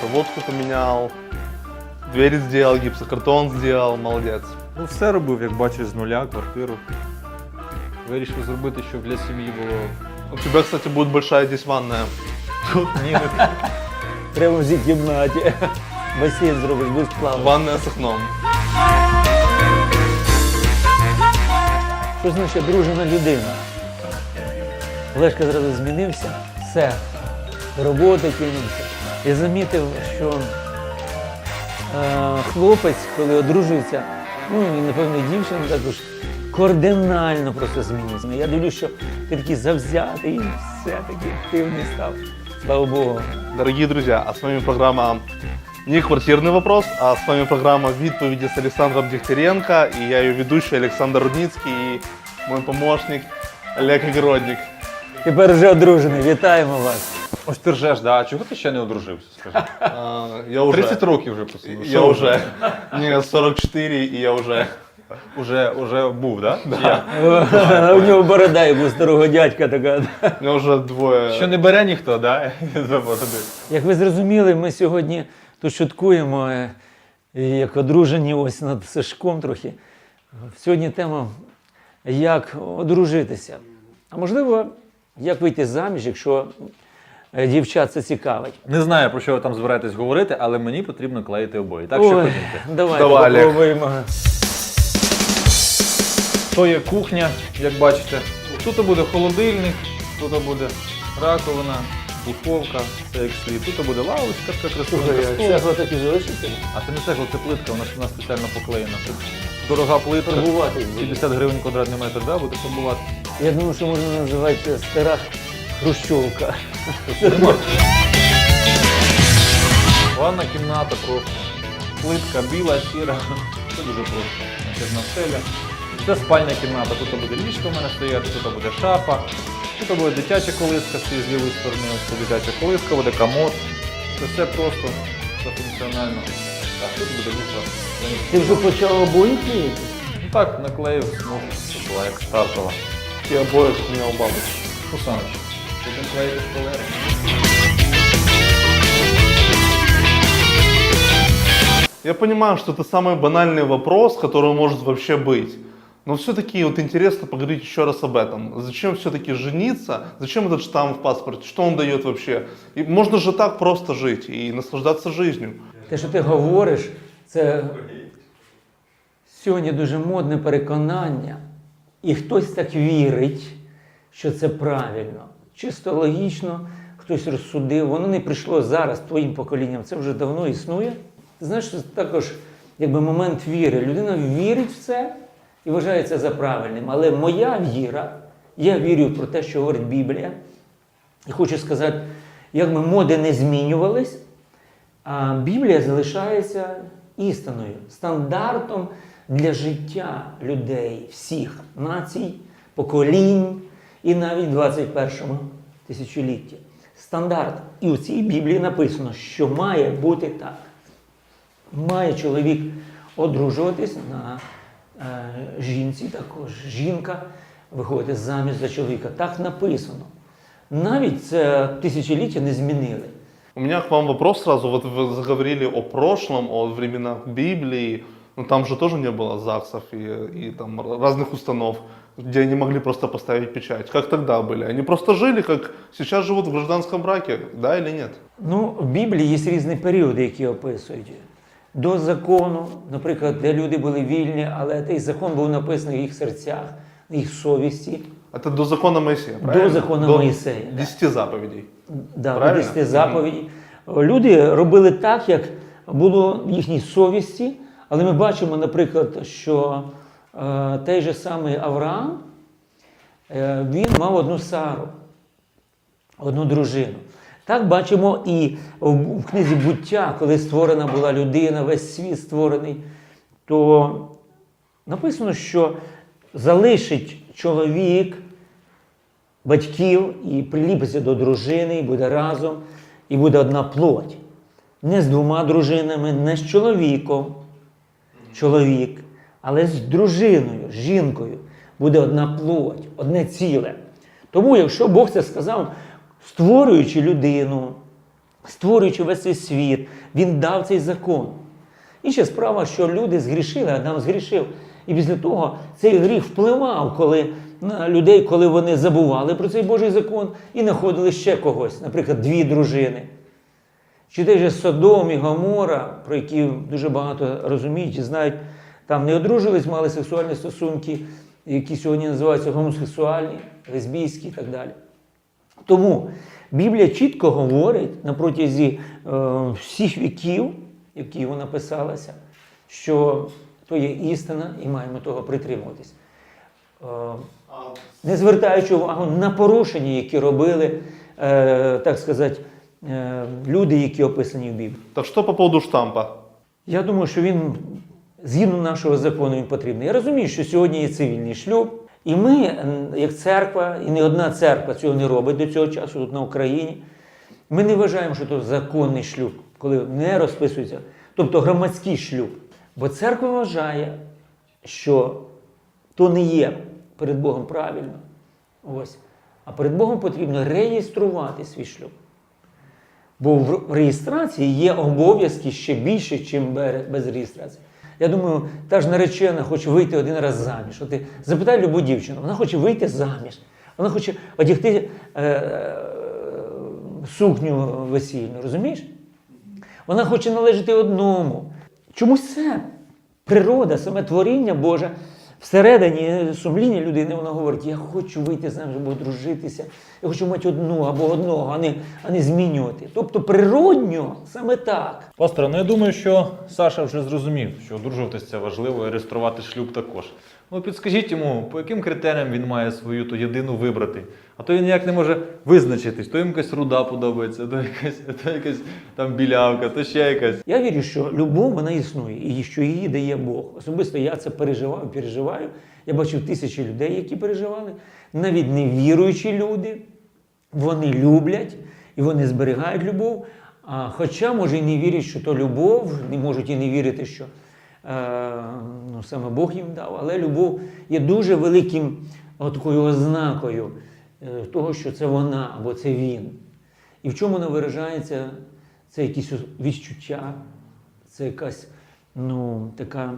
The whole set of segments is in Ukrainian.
крышку поменял, дверь сделал, гипсокартон сделал, молодец. Ну, все робив, як бачиш, з нуля, квартиру. Вирішив зробити, щоб для сім'ї було. У тебя, кстати, будет большая здесь ванная. Ні, не Прямо в цій кімнаті. Басейн зробиш, будеш плавати. Ванная с окном. Що значить дружина людина? Олешка зразу змінився, все, роботи кинувся. Я замітив, що е, хлопець, коли одружується, ну і напевно дівчина також кардинально просто змінився. Я дивлюсь, що ти такий завзятий, і все такий активний став. Слава Богу. Дорогие друзья, а с вами программа не квартирный вопрос, а с вами программа «Відповіді» с Александром Дегтяренко, и я ее ведущий Александр Рудницкий, и мой помощник Олег Огородник. Тепер вже одружений. Вітаємо вас. Ось ти ржеш, да? а чого ти ще не одружився? Скажи? А, Я уже... 30 років вже посидів. Я уже. Мне 44, и я уже... Уже, уже був, да? Я. У нього борода як у старого дядька така. У меня уже двое... Що не бере ніхто, да? За бороди. Як ви зрозуміли, ми сьогодні тут шуткуємо, е, як одружені ось над Сашком трохи. Сьогодні тема як одружитися. А можливо, як вийти заміж, якщо дівчат це цікавить. Не знаю, про що ви там збираєтесь говорити, але мені потрібно клеїти обої. Так що Ой, давайте Давай, Олег. попробуємо. То є кухня, як бачите. Тут буде холодильник, тут буде раковина, духовка, все як слід. Тут буде лавочка, така красива. Цегло так і залишиться? А це не цегла, це плитка, вона ж у спеціально поклеєна. Це дорога плитка. Фарбувати буде. 50 гривень квадратний метр, да, буде фарбувати. Я думаю, що можна називати стара хрущовка. Ванна кімната просто. Плитка біла, сіра. Це дуже просто. Стеля. Це спальня кімната. Тут буде ліжко в мене стояти, тут буде шафа. Тут буде дитяча колиска з лівої сторони. Це дитяча колиска, буде комод. Це все просто, все функціонально. Так, тут буде люфа. Ти вже почав обої клеїти? Ну так, наклеїв, ну, це була як стартова. Обои, как у меня у бабушки. Хусаныч, будемо клеїти шпалери. Я понимаю, что это самый банальный вопрос, который может вообще быть. Но все-таки вот интересно поговорить еще раз об этом. Зачем все-таки жениться? Зачем этот штамп в паспорте? Что он дает вообще? И можно же так просто жить и наслаждаться жизнью. Те, що ти говориш, це сьогодні дуже модне переконання. І хтось так вірить, що це правильно. Чисто логічно, хтось розсудив, воно не прийшло зараз твоїм поколінням, це вже давно існує. Знаєш, це також якби момент віри. Людина вірить в це і вважає це за правильним. Але моя віра, я вірю про те, що говорить Біблія. І хочу сказати, як ми моди не змінювались, а Біблія залишається істиною, стандартом для життя людей, всіх націй, поколінь і навіть в 21 тисячолітті. Стандарт. І у цій Біблії написано, що має бути так. Має чоловік одружуватись на е, жінці, також жінка виходить заміж за чоловіка. Так написано. Навіть це тисячоліття не змінили. У меня к вам вопрос сразу. Вот вы заговорили о прошлом, о временах Библии. Ну там же тоже не было ЗАГСов и, и там разных установ, где они могли просто поставить печать. Как тогда были? Они просто жили, как сейчас живут в гражданском браке, да или нет? Ну, в Біблії є різні періоди, які описують. До закону, наприклад, де люди були вільні, але цей закон був написаний в їх серцях, на їх совісті. Это до закона Моисея, правильно? закона До Моисея, да. Десяти заповедей. Да, Правильно? десяти заповіді. Люди робили так, як було в їхній совісті, але ми бачимо, наприклад, що той же самий Авраам, е, він мав одну Сару, одну дружину. Так бачимо і в книзі буття, коли створена була людина, весь світ створений, то написано, що залишить чоловік батьків і приліпиться до дружини, і буде разом, і буде одна плоть. Не з двома дружинами, не з чоловіком, чоловік, але з дружиною, з жінкою. Буде одна плоть, одне ціле. Тому, якщо Бог це сказав, створюючи людину, створюючи весь цей світ, він дав цей закон. Інша справа, що люди згрішили, Адам згрішив. І після того цей гріх впливав коли, на людей, коли вони забували про цей Божий закон і знаходили ще когось, наприклад, дві дружини. Чи той же Содом і Гомора, про які дуже багато розуміють і знають, там не одружились, мали сексуальні стосунки, які сьогодні називаються гомосексуальні, лесбійські і так далі. Тому Біблія чітко говорить на протязі е, всіх віків, які вона писалася, що то є істина і маємо того притримуватись. Е, не звертаючи увагу на порушення, які робили, е, так сказати, е, люди, які описані в Біблії. Так что по поводу штампа? Я думаю, що він згідно нашого закону він потрібний. Я розумію, що сьогодні є цивільний шлюб, і ми, як церква, і не одна церква цього не робить до цього часу тут на Україні. Ми не вважаємо, що це законний шлюб, коли не розписується, тобто громадський шлюб. Бо церква вважає, що то не є перед Богом правильно. Ось. А перед Богом потрібно реєструвати свій шлюб. Бо в реєстрації є обов'язки ще більше, ніж без реєстрації. Я думаю, та ж наречена хоче вийти один раз заміж. От ти запитай любу дівчину, вона хоче вийти заміж. Вона хоче одягти е, сукню весільну, розумієш? Вона хоче належати одному. Чомусь це природа, саме творіння Боже. Всередині сумління людини вона говорить: я хочу вийти з ним, щоб одружитися, я хочу мати одну або одного, а не, а не змінювати. Тобто природньо саме так. Пасторе, ну я думаю, що Саша вже зрозумів, що одружуватися важливо і реєструвати шлюб також. Ну підскажіть йому, по яким критеріям він має свою то єдину вибрати. А то він ніяк не може визначитись, то йому якась руда подобається, то якась, то якась там білявка, то ще якась. Я вірю, що любов вона існує і що її дає Бог. Особисто я це переживаю, переживаю. Я бачив тисячі людей, які переживали, навіть невіруючі люди. Вони люблять і вони зберігають любов. А хоча, може, і не вірять, що то любов, не можуть і не вірити, що ну, саме Бог їм дав, але любов є дуже великим такою ознакою е, того, що це вона або це він. І в чому вона виражається? Це якісь відчуття, це якась ну, така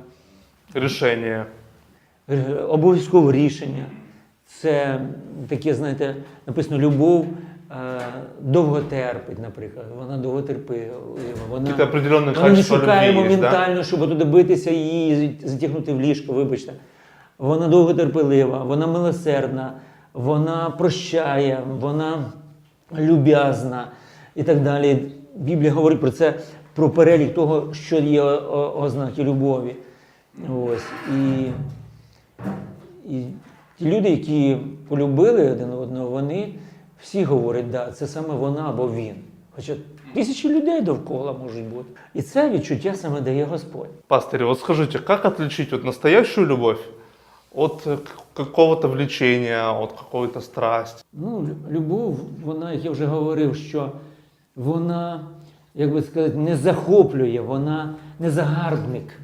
Решение. Е, обов'язкове рішення. Це таке, знаєте, написано любов е, довго терпить, наприклад. Вона довго терпила. Вона, вона не шукає моментально, щоб добитися її, затягнути в ліжко, вибачте. Вона довготерпелива, вона милосердна, вона прощає, вона люб'язна і так далі. Біблія говорить про це, про перелік того, що є ознаки любові. Ось. І, і ті люди, які полюбили один одного, вони всі говорять, да, це саме вона або він. Хоча тисячі людей довкола можуть бути. І це відчуття саме дає Господь. Пастырь, вот скажите, как отличить вот настоящую любовь от э, к- какого-то влечения, от какой-то страсти? Ну, лю- любов, вона, як я вже говорив, що вона, як би сказати, не захоплює, вона не загарбник.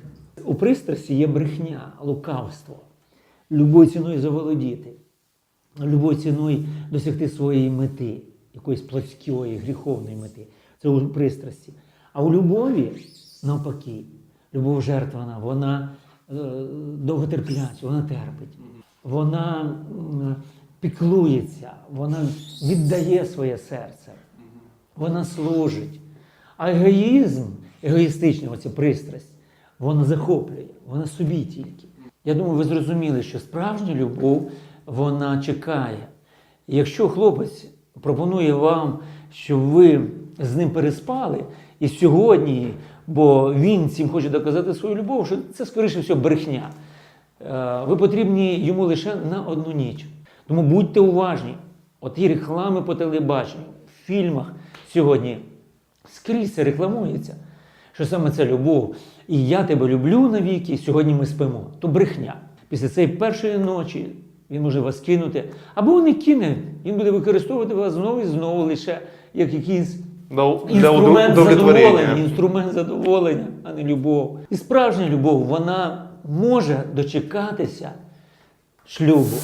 У пристрасті є брехня, лукавство, любою ціною заволодіти, любою ціною досягти своєї мети, якоїсь плотської, гріховної мети. Це у пристрасті. А у любові, навпаки, любов жертвана, вона е, довготерпляча, вона терпить, вона піклується, вона віддає своє серце, вона служить. А егоїзм, егоїстична оця пристрасть, вона захоплює, вона собі тільки. Я думаю, ви зрозуміли, що справжня любов вона чекає. Якщо хлопець пропонує вам, щоб ви з ним переспали, і сьогодні, бо він цим хоче доказати свою любов, що це, скоріше всього, брехня. Е, Ви потрібні йому лише на одну ніч. Тому будьте уважні. От і реклами по телебаченню, в фільмах сьогодні скрізь це рекламується, що саме це любов. І я тебе люблю навіки, сьогодні ми спимо. То брехня. Після цієї першої ночі він може вас кинути, або не кине, він буде використовувати вас знову і знову лише як якийсь інструмент задоволення, інструмент задоволення, а не любов. І справжня любов, вона може дочекатися шлюбу.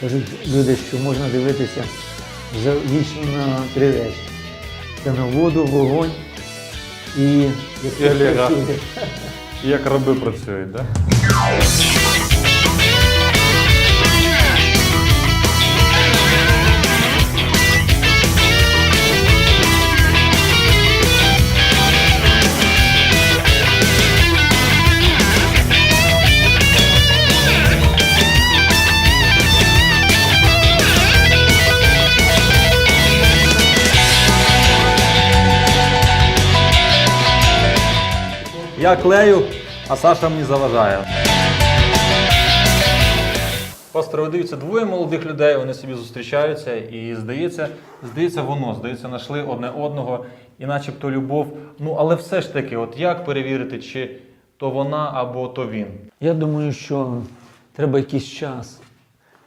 Кажуть люди, що можна дивитися за вічно на три речі. Бачите, на воду, вогонь і як І Як раби працюють, так? Я клею, а Саша мені заважає. Пасторе, ви дивіться, двоє молодих людей, вони собі зустрічаються, і здається, здається, воно, здається, знайшли одне одного, і начебто любов. Ну, але все ж таки, от як перевірити, чи то вона або то він? Я думаю, що треба якийсь час.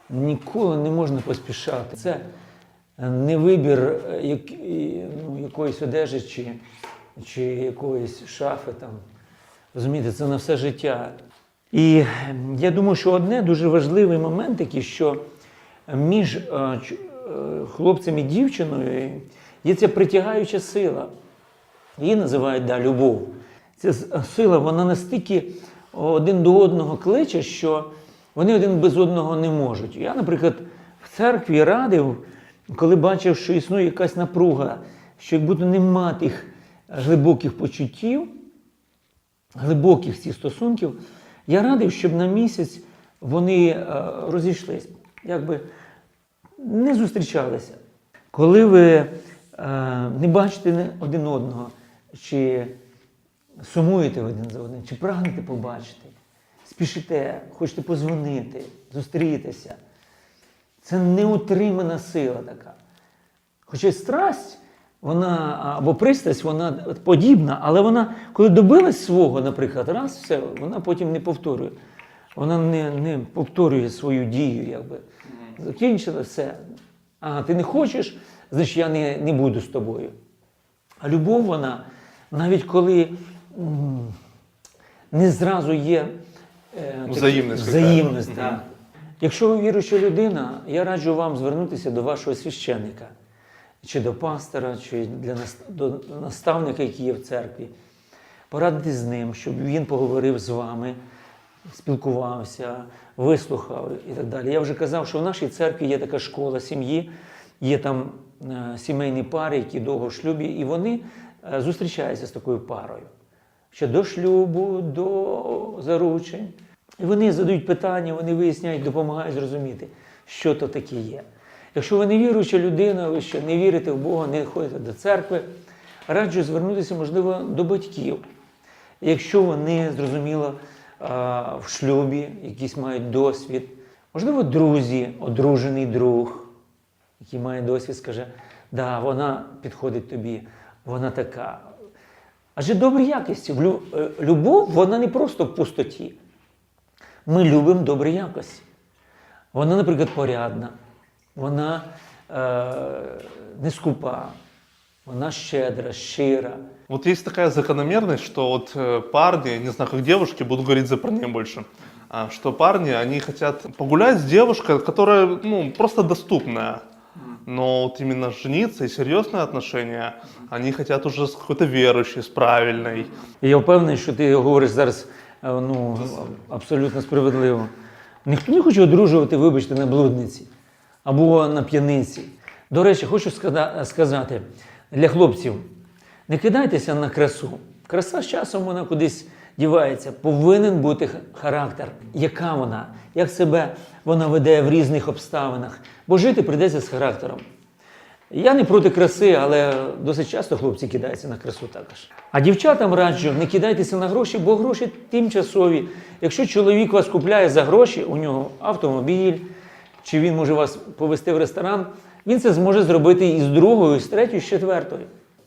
Ніколи не можна поспішати. Це не вибір е, як, ну, якоїсь одежі чи, чи якоїсь шафи. Там. Розумієте, це на все життя. І я думаю, що одне дуже важливий момент такий, що між е, е, хлопцем і дівчиною є ця притягаюча сила. Її називають да, любов. Ця сила, вона настільки один до одного кличе, що вони один без одного не можуть. Я, наприклад, в церкві радив, коли бачив, що існує якась напруга, що як будто нема тих глибоких почуттів, глибоких цих стосунків, я радив, щоб на місяць вони е, розійшлись, якби не зустрічалися. Коли ви е, не бачите один одного, чи сумуєте один за одним, чи прагнете побачити, спішите, хочете позвонити, зустрітися. Це неутримана сила така. Хоча страсть, вона або пристрасть, вона подібна, але вона, коли добилась свого, наприклад, раз, все, вона потім не повторює. Вона не, не повторює свою дію, якби. Закінчила все. А ти не хочеш, значить я не, не буду з тобою. А любов, вона, навіть коли м, не зразу є е, Взаємність взаємність так. Якщо ви віруюча людина, я раджу вам звернутися до вашого священника, чи до пастора, чи для до наставника, який є в церкві, порадитись з ним, щоб він поговорив з вами, спілкувався, вислухав і так далі. Я вже казав, що в нашій церкві є така школа сім'ї, є там е, сімейні пари, які довго в шлюбі, і вони е, зустрічаються з такою парою. Ще до шлюбу, до заручень. І вони задають питання, вони виясняють, допомагають зрозуміти, що то таке є. Якщо ви не віруюча людина, ви ще не вірите в Бога, не ходите до церкви, раджу звернутися, можливо, до батьків. Якщо вони, зрозуміло, в шлюбі, якийсь мають досвід, можливо, друзі, одружений друг, який має досвід, скаже, да, вона підходить тобі, вона така. Адже добрі якості. Е, Любов, вона не просто в пустоті. Ми любимо добрі якості. Вона, наприклад, порядна, вона е, не скупа, вона щедра, щира. Вот есть такая закономерность, что вот э, парни, не знаю, как девушки, буду говорить за парней больше, что парни, они хотят погулять с девушкой, которая, ну, просто доступная. Но вот именно жениться и серьезные отношения, они хотят уже с какой-то верующей, с правильной. Я впевнений, що ти говориш зараз е, ну, абсолютно справедливо. Ніхто не хоче одружувати, вибачте, на блудниці або на п'яниці. До речі, хочу сказати для хлопців: не кидайтеся на красу. Краса з часом вона кудись дівається. Повинен бути характер. Яка вона? Як себе вона веде в різних обставинах? Бо жити прийдеться з характером. Я не проти краси, але досить часто хлопці кидаються на красу також. А дівчатам раджу, не кидайтеся на гроші, бо гроші тимчасові. Якщо чоловік вас купляє за гроші, у нього автомобіль, чи він може вас повести в ресторан, він це зможе зробити і з другою, і з третьою, і з четвертою.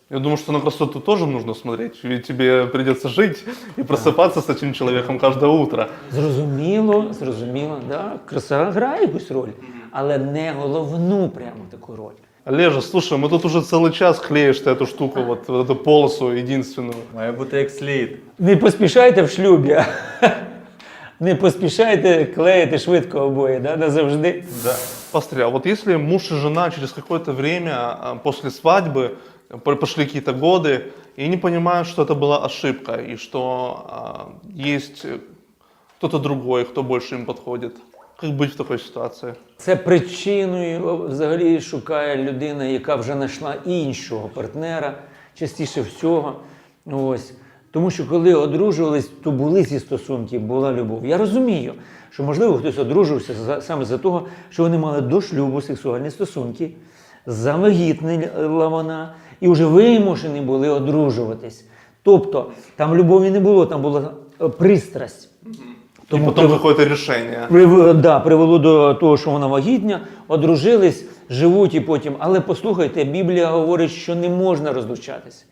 Я думаю, что на красоту тоже нужно смотреть, ведь тебе придется жить и просыпаться с этим человеком каждое утро. Зрозуміло, зрозуміло, да? краса грає якусь роль, але не головну прямо таку роль. Олежа, слушай, мы тут уже целый час клеишь ты эту штуку, вот, вот эту полосу единственную. Має бути як слід. Не поспішайте в шлюбі. Не поспішайте клеїти швидко обоє, да? назавжди. Да. Посмотри, а вот если муж и жена через какое-то время а, после свадьбы П- Пошли какие-то годы, и они понимают, что это была ошибка, и что а, есть э, кто-то другой, кто больше им подходит. Как быть в такой ситуации? Це причиною о, взагалі шукає людина, яка вже знайшла іншого партнера, частіше всього. Ось. Тому що коли одружувались, то були ці стосунки, була любов. Я розумію, що можливо хтось одружився саме за того, що вони мали до шлюбу сексуальні стосунки, завагітнила вона і вже вимушені були одружуватись. Тобто там любові не було, там була е, пристрасть. и потом какое-то решение. Прив... Да, привело до того, що вона вагітня, одружились, живуть і потім. Але послухайте, Біблія говорить, що не можна розлучатися.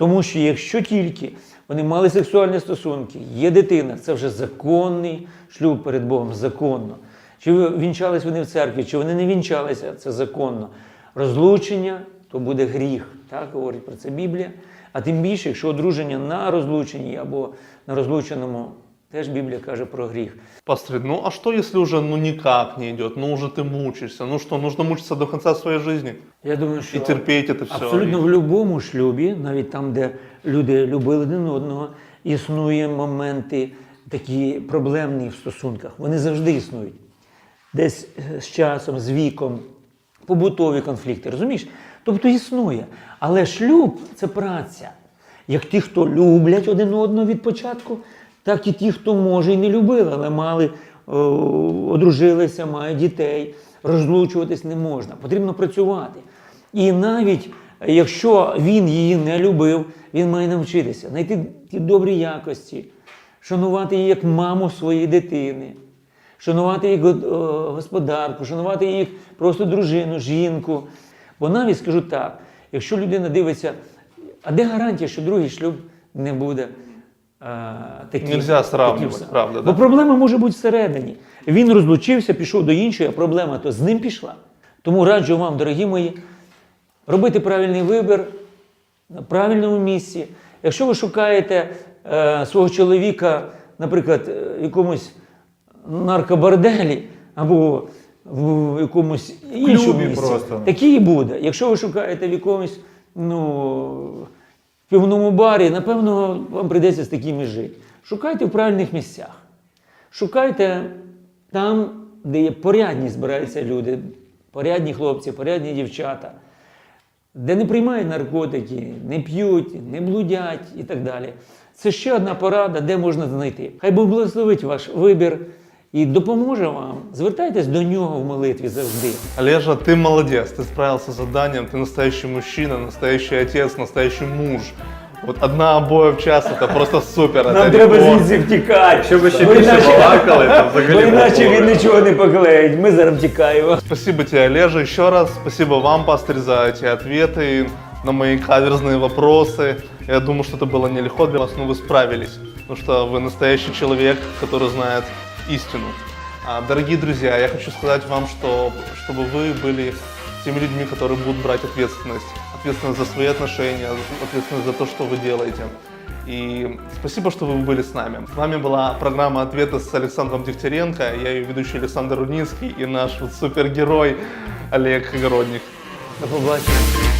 Тому що якщо тільки вони мали сексуальні стосунки, є дитина, це вже законний шлюб перед Богом, законно. Чи вінчались вони в церкві, чи вони не вінчалися, це законно. Розлучення то буде гріх. Так говорить про це Біблія. А тим більше, якщо одруження на розлученні або на розлученому, теж Біблія каже про гріх. Пастор, ну а что, если уже ну никак не идет, ну уже ты мучаешься, ну что, нужно мучиться до конца своей жизни Я думаю, що и терпеть это все. абсолютно в будь-якому шлюбі, навіть там, де люди любили один одного, існує моменти такі проблемні в стосунках. Вони завжди існують. Десь е, з часом, з віком, побутові конфлікти, розумієш? Тобто існує. Але шлюб це праця. Як ті, хто люблять один одного від початку, так і ті, хто може і не любили, але мали, одружилися, мають дітей. Розлучуватись не можна. Потрібно працювати. І навіть е, якщо він її не любив, він має навчитися знайти ті добрі якості, шанувати її як маму своєї дитини, шанувати го- о, господарку, шанувати їх просто дружину, жінку. Бо навіть скажу так, якщо людина дивиться, а де гарантія, що другий шлюб не буде а, таким? Нельзя сравнивать, таким самим? правда, Бо да. проблема може бути всередині. Він розлучився, пішов до іншої, а проблема то з ним пішла. Тому раджу вам, дорогі мої, робити правильний вибір на правильному місці. Якщо ви шукаєте е, свого чоловіка, наприклад, е, в якомусь наркоборделі або в якомусь іншому місці, просто. такий і буде. Якщо ви шукаєте в якомусь ну, пивному барі, напевно, вам прийдеться з такими жити. Шукайте в правильних місцях. Шукайте там, де є порядні збираються люди, порядні хлопці, порядні дівчата, де не приймають наркотики, не п'ють, не блудять і так далі. Це ще одна порада, де можна знайти. Хай Бог благословить ваш вибір і допоможе вам. Звертайтесь до нього в молитві завжди. Олежа, ты молодец, ты справился с заданием, ты настоящий мужчина, настоящий отец, настоящий муж. Вот одна обоя в час, это просто супер. это Нам треба рекорд. звідси втікати. Якщо ви ще Бо більше іначе- балакали, то взагалі Бо іначе було він б. нічого не поклеїть. Ми зараз втікаємо. Спасибо тебе, Олежа, еще раз. Спасибо вам, пастырь, за эти ответы на мои каверзные вопросы. Я думаю, что это было нелегко для вас, но вы справились, потому что вы настоящий человек, который знает истину. А, Дорогие друзья, я хочу сказать вам, что чтобы вы были теми людьми, которые будут брать ответственность. Ответственность за свои отношения, ответственность за то, что вы делаете. И спасибо, что вы были с нами. С вами была программа «Ответы» с Александром Дегтяренко. Я ее ведущий Александр Рудницкий и наш вот супергерой Олег Огородник. До побачення.